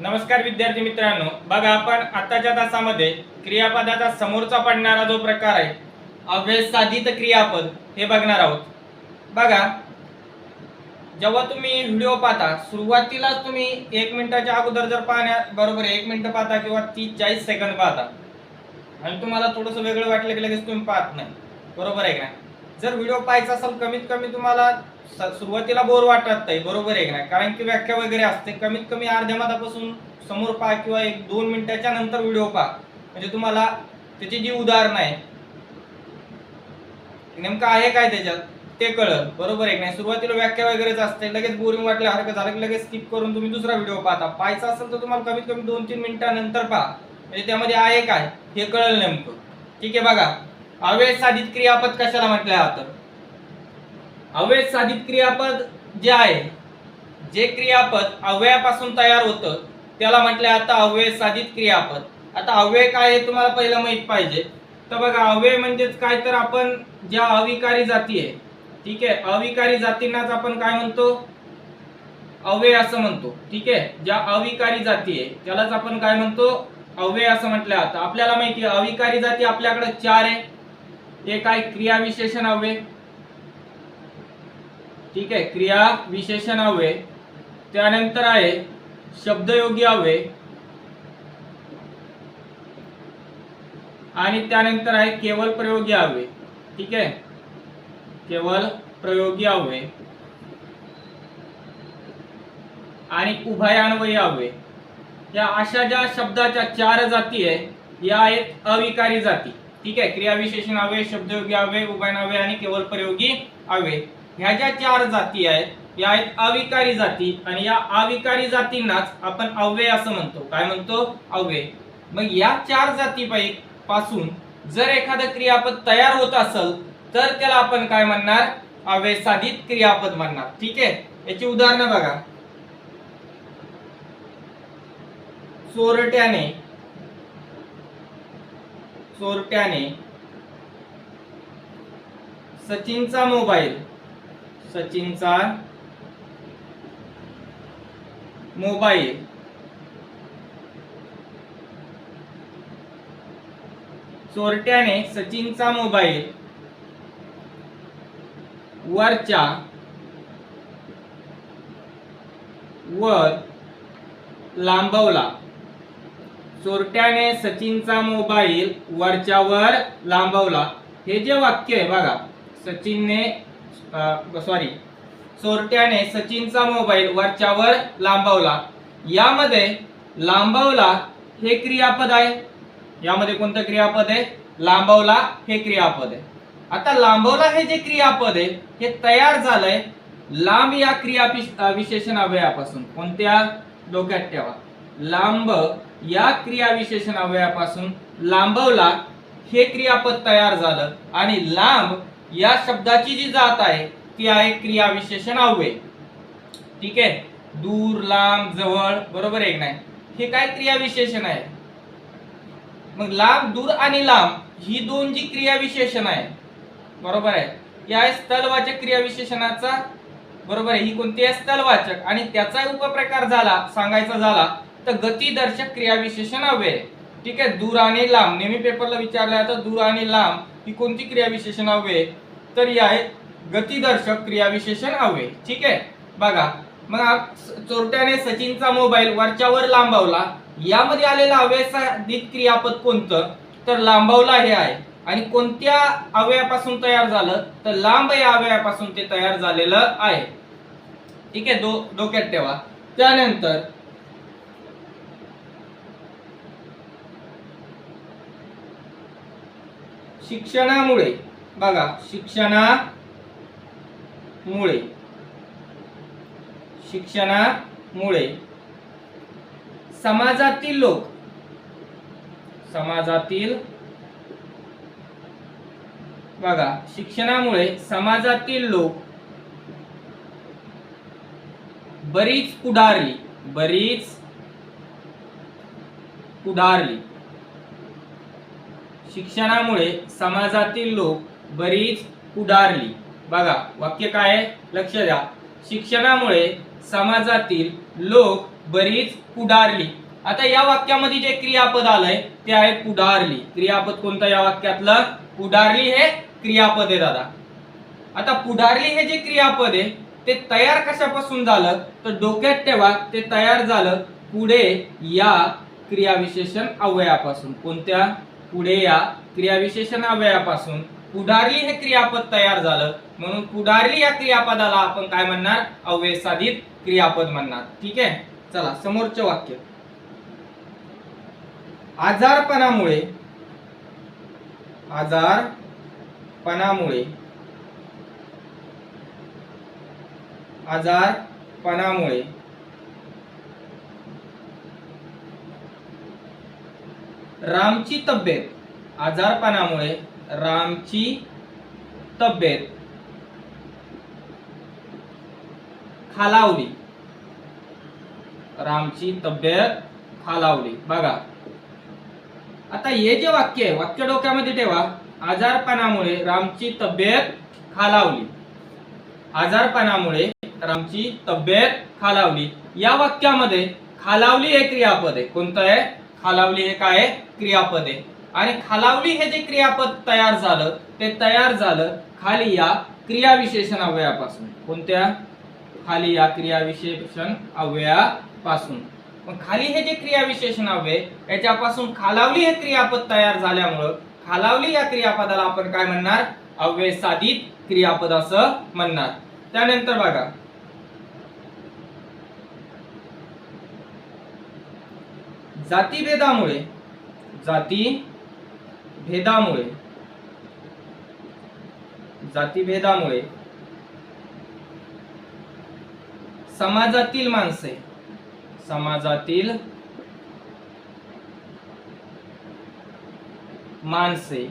नमस्कार विद्यार्थी मित्रांनो बघा आपण आताच्या तासामध्ये क्रियापदाचा समोरचा पडणारा जो प्रकार आहे अव्यसाधित क्रियापद हे बघणार आहोत. बघा जेव्हा तुम्ही व्हिडिओ पाहता सुरुवातीलाच तुम्ही एक मिनिटाच्या अगोदर जर पाहण्या बरोबर आहे, एक मिनिटं पाहता किंवा तीस चाळीस सेकंद पाहता. आणि तुम्हाला थोडंसं वेगळं वाटलं की लगेच तुम्ही पाहत नाही. बरोबर आहे का? जर व्हिडिओ पाहायचा असेल कमीत कमी तुम्हाला सुरुवातीला बोर वाटत नाही बरोबर आहे का नाही? कारण की व्याख्या वगैरे असते कमीत कमी अर्ध्या मधापासून समोर पहा किंवा एक दोन मिनिटाच्या नंतर व्हिडिओ पहा. म्हणजे तुम्हाला त्याची जी उदाहरणं आहे नेमकं आहे काय त्याच्यात? ते कळलं बरोबर आहे नाही? सुरुवातीला व्याख्या वगैरेच असते लगेच बोरिंग वाटलं हरकत झालं की लगेच स्किप करून तुम्ही दुसरा व्हिडिओ पाहता. पाहायचा असेल तर तुम्हाला कमीत कमी दोन तीन मिनिटानंतर पहा. म्हणजे त्यामध्ये आहे काय? हे कळलं नेमकं. ठीक आहे बघा. अवेळ साधित क्रियापद कशाला म्हटलं जातं अवेळ साधित क्रियापद जे आहे जे क्रियापद अव्ययापासून तयार होतं त्याला म्हटलं आता अव्यय साधित क्रियापद. आता अव्यय काय हे तुम्हाला पहिलं माहीत पाहिजे. तर बघा अव्यय म्हणजेच काय तर आपण ज्या अविकारी जाती आहे ठीक आहे? अविकारी जातींनाच आपण काय म्हणतो? अव्यय असं म्हणतो ठीक आहे? ज्या अविकारी जाती आहे त्यालाच आपण काय म्हणतो? अव्यय असं म्हटलं जातं आपल्याला माहिती आहे अविकारी जाती आपल्याकडे चार आहे. ते काय क्रिया विशेषण अव्यय ठीक आहे क्रिया विशेषण अव्यय त्यानंतर आहे शब्दयोगी अव्यय आणि त्यानंतर आहे केवळ प्रयोगी अव्यय ठीक आहे? केवळ प्रयोगी अव्यय आणि उभयान्वयी अव्यय या अशा ज्या शब्दाच्या चार जाती आहे या आहेत अविकारी जाती. ठीक आहे. क्रियाविशेषण अव्यय शब्दयोगी अव्यय उभयान्वय आणि केवळ प्रयोगी अव्यय ह्या ज्या चार जाती आहेत या आहेत अविकारी जाती आणि या अविकारी जातींनाच आपण अव्यय असं म्हणतो. काय म्हणतो? अव्यय. मग या चार जातीपैकी पासून जर एखादं क्रियापद तयार होत असेल तर त्याला आपण काय म्हणणार? अव्यसाधित क्रियापद म्हणणार. ठीक आहे? याची उदाहरणं बघा. चोरट्याने चोरट्याने सचिनचा मोबाईल सचिनचा मोबाईल. चोरट्याने सचिनचा मोबाईल वरच्या वर लांबवला. चोरट्याने सचिनचा मोबाईल वरच्यावर लांबवला. हे जे वाक्य आहे बघा. सचिनने सॉरी चोरट्याने सचिनचा मोबाईल वरच्यावर लांबवला. यामध्ये लांबवला हे क्रियापद आहे. यामध्ये कोणतं क्रियापद आहे? लांबवला हे क्रियापद आहे. आता लांबवला हे जे क्रियापद आहे हे तयार झालंय लांब या क्रिया विशेषण अवयापासून कोणत्या? डोक्यात ठेवा. लांब या क्रियाविशेषण अवयापासून लांबवला हे क्रियापद तयार झालं आणि लांब या शब्दाची जी जात आहे ती आहे क्रियाविशेषण अव्यय ठीक आहे? दूर लांब जवळ बरोबर आहे नाही? हे काय क्रियाविशेषण आहे? मग लांब दूर आणि लांब ही दोन जी क्रियाविशेषण आहे बरोबर आहे? या आहे स्थलवाचक क्रियाविशेषणाचा बरोबर आहे? ही कोणती आहे? स्थलवाचक. आणि त्याचा उपप्रकार झाला सांगायचा झाला तर गतिदर्शक क्रियाविशेषण हवे. ठीक आहे? दूर आणि लांब. नेहमी पेपरला विचारलं तर दूर आणि लांब ही कोणती क्रियाविशेषण हवे? तर ही आहे गतिदर्शक क्रियाविशेषण हवे. ठीक आहे? बघा. मग चोरट्याने सचिनचा मोबाईल वरच्यावर लांबवला. यामध्ये आलेलं अव्यसाधित क्रियापद कोणतं? तर लांबवला हे आहे. आणि कोणत्या अवयापासून तयार झालं? तर लांब या अवयापासून ते तयार झालेलं आहे. ठीक आहे? दो डोक्यात ठेवा. त्यानंतर शिक्षणामुळे. बघा शिक्षणामुळे. शिक्षणामुळे. समाजातील लोक. समाजातील. बघा शिक्षणामुळे समाजातील लोक बरीच पुढारली बरीच पुढारली शिक्षणामुळे समाजातील लोक बरीच पुढारली बघा वाक्य काय आहे? लक्ष द्या. शिक्षणामुळे समाजातील लोक बरीच पुढारली आता या वाक्यामध्ये जे क्रियापद आलंय ते आहे पुढारली क्रियापद कोणतं या वाक्यातलं? पुढारली हे क्रियापद आहे दादा. आता पुढारली हे जे क्रियापद आहे ते तयार कशापासून झालं? तर डोक्यात ठेवा ते तयार झालं पुढे या क्रियाविशेषण अवयापासून कोणत्या? पुढे या. क्रियाविशेषणावयापासून पुढारली हे क्रियापद तयार झालं. म्हणून पुढारली या क्रियापदाला आपण काय म्हणणार? अव्ययसाधित क्रियापद म्हणणार. ठीक आहे? चला समोरचे वाक्य. आजारपणामुळे आजारपणामुळे आजारपणामुळे रामची तब्येत. आजारपणामुळे रामची तब्येत खालावली. रामची तब्येत खालावली. बघा. आता हे जे वाक्य आहे वाक्य डोक्यामध्ये ठेवा. आजारपणामुळे रामची तब्येत खालावली. आजारपणामुळे रामची तब्येत खालावली. या वाक्यामध्ये खालावली हे क्रियापद आहे. कोणतं आहे? खालावली हे काय क्रियापद आहे. आणि खालावली हे जे क्रियापद तयार झालं ते तयार झालं खाली या क्रियाविशेषण अवयापासून कोणत्या? खाली या क्रियाविशेषण अव्ययापासून मग खाली हे जे क्रियाविशेषण अव्यय याच्यापासून खालावली हे क्रियापद तयार झाल्यामुळं खालावली या क्रियापदाला आपण काय म्हणणार? अव्यय साधित क्रियापद असं म्हणणार. त्यानंतर बघा जातीभेदामुळे जाती भेदामुळे जातीभेदामुळे समाजातील माणसे समाजातील माणसे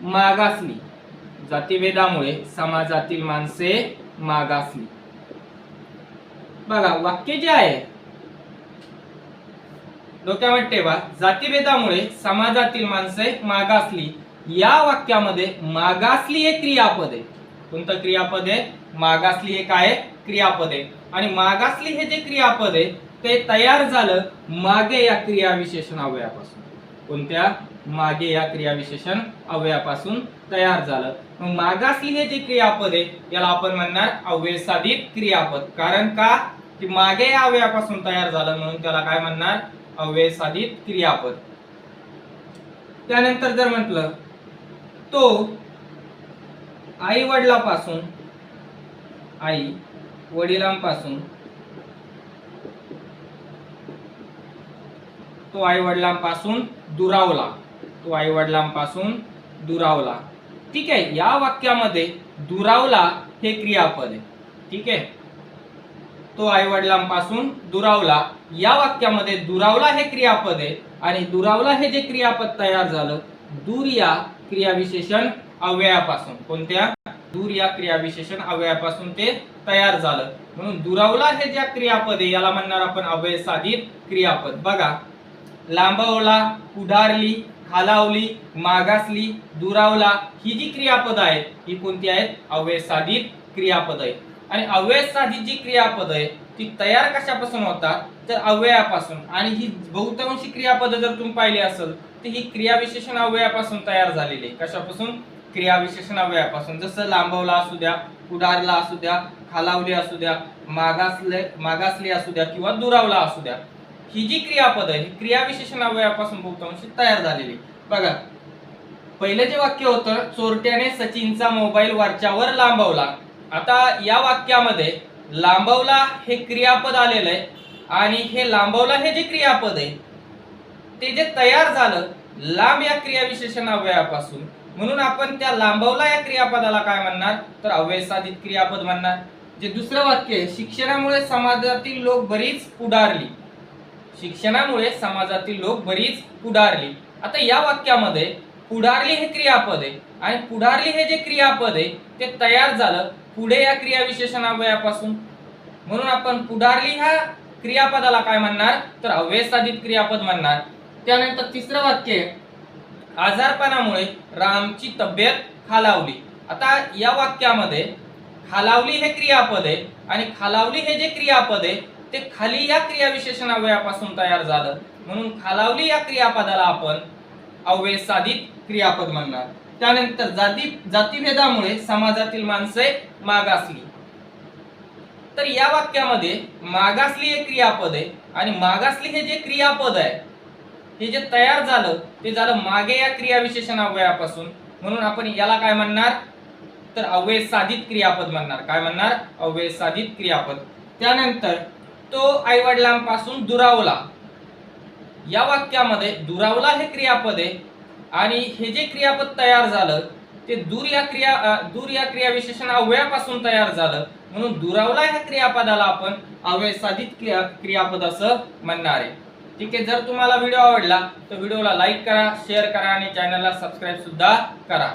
मागासली. जातीभेदामुळे समाजातील माणसे मागासली. बघा वाक्य जे आहे डोक्यावर ठेवा. जातीभेदामुळे समाजातील माणसे मागासली. या वाक्यामध्ये मागासली हे क्रियापद आहे. कोणतं क्रियापद आहे? मागासली हे काय आहे? क्रियापद आहे. आणि मागासली हे जे क्रियापद आहे ते तयार झालं मागे या क्रियाविशेषण अवयापासून कोणत्या? मागे या क्रियाविशेषण अवयापासून तयार झालं. मग मागासली हे जे क्रियापद आहे याला आपण म्हणणार अव्ययसाधित क्रियापद. कारण का? की मागे या अवयापासून तयार झालं म्हणून त्याला काय म्हणणार? अव्ययसाधित क्रियापद. त्यानंतर जर म्हटलं तो आई वडिलापासून आई वडिलांपासून तो आई वडिलांपासून दुरावला. तो आई वडिलांपासून दुरावला. ठीक आहे या वाक्यामध्ये दुरावला हे क्रियापद आहे. ठीक आहे? तो आई वडिलांपासून दुरावला. या वाक्यामध्ये दुरावला हे क्रियापद आहे आणि दुरावला हे जे क्रियापद तयार झालं दूर या क्रियाविशेषण अव्ययापासून. कोणत्या? दूर या क्रियाविशेषण अव्ययापासून ते तयार झालं. म्हणून दुरावला हे ज्या क्रियापद आहे याला म्हणणार आपण अव्यय साधित क्रियापद. बघा लांबवला पुढारली खालावली मागासली दुरावला ही जी क्रियापद आहेत ही कोणती आहेत? अव्यय साधित क्रियापद आहे आणि अव्यय साधी जी क्रियापद आहे ती तयार कशापासून होतात? तर अव्ययापासून. आणि ही बहुतांशी क्रियापद जर तुम्ही पाहिली असेल तर ही क्रियाविशेषण अव्ययापासून तयार झालेली आहे. कशापासून? क्रियाविशेषण अव्ययापासून. जसं लांबवला असू द्या पुढारला असू द्या खालावली असू द्या मागासले मागासली असू द्या किंवा दुरावला असू द्या ही जी क्रियापद आहे ही क्रियाविशेषण अवयवापासून बहुतांशी तयार झालेली बघा पहिलं जे वाक्य होतं चोरट्याने सचिनचा मोबाईल वरच्यावर लांबवला. आता या वाक्यामध्ये लांबवला हे क्रियापद आलेलं आहे आणि हे लांबवला हे जे क्रियापद आहे ते जे तयार झालं लांब या क्रियाविशेषण अव्ययापासून. म्हणून आपण त्या लांबवला या क्रियापदाला काय म्हणणार? तर अव्ययसाधित क्रियापद म्हणणार. जे दुसरं वाक्य आहे शिक्षणामुळे समाजातील लोक बरीच पुढारली. शिक्षणामुळे समाजातील लोक बरीच पुढारली. आता या वाक्यामध्ये पुढारली हे क्रियापद आहे. आणि पुढारली हे जे क्रियापद आहे ते तयार झालं पुढे या क्रियाविशेषण अव्ययापासून म्हणून आपण पुढारली ह्या क्रियापदाला काय म्हणणार? तर अव्ययसाधित क्रियापद म्हणणार. त्यानंतर तिसरं वाक्य आहे, आजारपणामुळे रामची तब्येत खालावली. आता या वाक्यामध्ये खालावली हे क्रियापद आहे आणि खालावली हे जे क्रियापद आहे ते खाली या क्रियाविशेषण अव्ययापासून तयार झालं. म्हणून खालावली या क्रियापदाला आपण अव्यय साधित क्रियापद म्हणणार. त्यानंतर जाती जातीभेदामुळे समाजातील माणसे मागासली. तर या वाक्यामध्ये मागासली हे क्रियापद आहे आणि मागासली हे जे क्रियापद आहे हे जे तयार झालं ते झालं मागे या क्रियाविशेषण अव्ययापासून म्हणून आपण याला काय म्हणणार? तर अव्यय साधित क्रियापद म्हणणार. काय म्हणणार? अव्यय साधित क्रियापद. त्यानंतर तो आई वडिलांपासून दुरावला. या वाक्यामध्ये दुरावला हे क्रियापद आहे आणि हे जे क्रियापद तयार झालं ते दूर या क्रिया दूर या क्रियाविशेषण अव्ययापासून तयार झालं. म्हणून दुरावला ह्या क्रियापदाला आपण अव्यय साधित क्रिया क्रियापद असं म्हणणार आहे. ठीक आहे जर तुम्हाला व्हिडिओ आवडला तर व्हिडिओला लाईक करा शेअर करा आणि चॅनलला सबस्क्राईब सुद्धा करा.